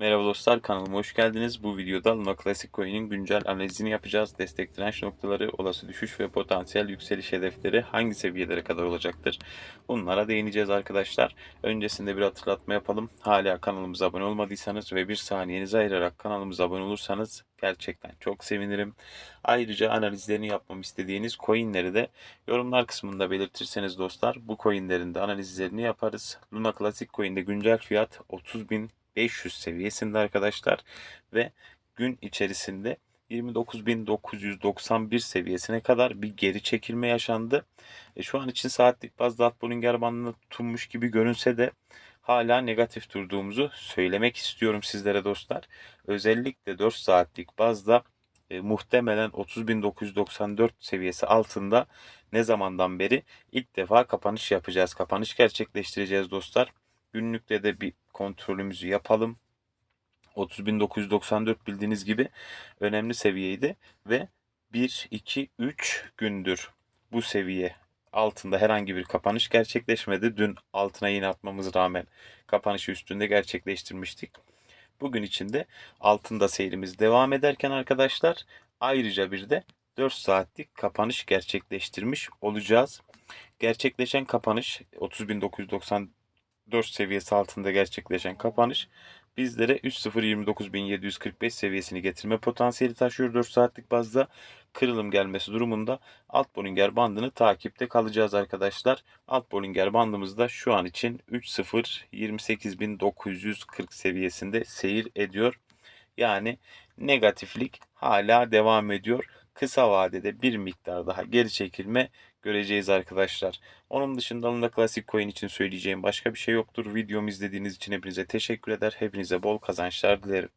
Merhaba dostlar kanalıma hoş geldiniz. Bu videoda Luna Classic Coin'in güncel analizini yapacağız. Destek direnç noktaları, olası düşüş ve potansiyel yükseliş hedefleri hangi seviyelere kadar olacaktır? Bunlara değineceğiz arkadaşlar. Öncesinde bir hatırlatma yapalım. Hala kanalımıza abone olmadıysanız ve bir saniyenizi ayırarak kanalımıza abone olursanız gerçekten çok sevinirim. Ayrıca analizlerini yapmamı istediğiniz coinleri de yorumlar kısmında belirtirseniz dostlar bu coinlerin de analizlerini yaparız. Luna Classic Coin'de güncel fiyat 30.000 500 seviyesinde arkadaşlar ve gün içerisinde 29.991 seviyesine kadar bir geri çekilme yaşandı. E, şu an için saatlik bazda alt Bollinger bandına tutunmuş gibi görünse de hala negatif durduğumuzu söylemek istiyorum sizlere dostlar. Özellikle 4 saatlik bazda e, muhtemelen 30.994 seviyesi altında ne zamandan beri ilk defa kapanış yapacağız. Kapanış gerçekleştireceğiz dostlar. Günlükte de bir kontrolümüzü yapalım. 30.994 bildiğiniz gibi önemli seviyeydi ve 1, 2, 3 gündür bu seviye altında herhangi bir kapanış gerçekleşmedi. Dün altına yine atmamız rağmen kapanışı üstünde gerçekleştirmiştik. Bugün içinde altında seyrimiz devam ederken arkadaşlar ayrıca bir de 4 saatlik kapanış gerçekleştirmiş olacağız. Gerçekleşen kapanış 30.994 seviyesi altında gerçekleşen kapanış bizlere 3.029.745 seviyesini getirme potansiyeli taşıyor 4 saatlik bazda. Kırılım gelmesi durumunda alt Bollinger bandını takipte kalacağız arkadaşlar. Alt Bollinger bandımız da şu an için 3.028.940 seviyesinde seyir ediyor. Yani negatiflik hala devam ediyor. Kısa vadede bir miktar daha geri çekilme göreceğiz arkadaşlar. Onun dışında Luna Classic Coin için söyleyeceğim başka bir şey yoktur. Videomu izlediğiniz için hepinize teşekkür eder. Hepinize bol kazançlar dilerim.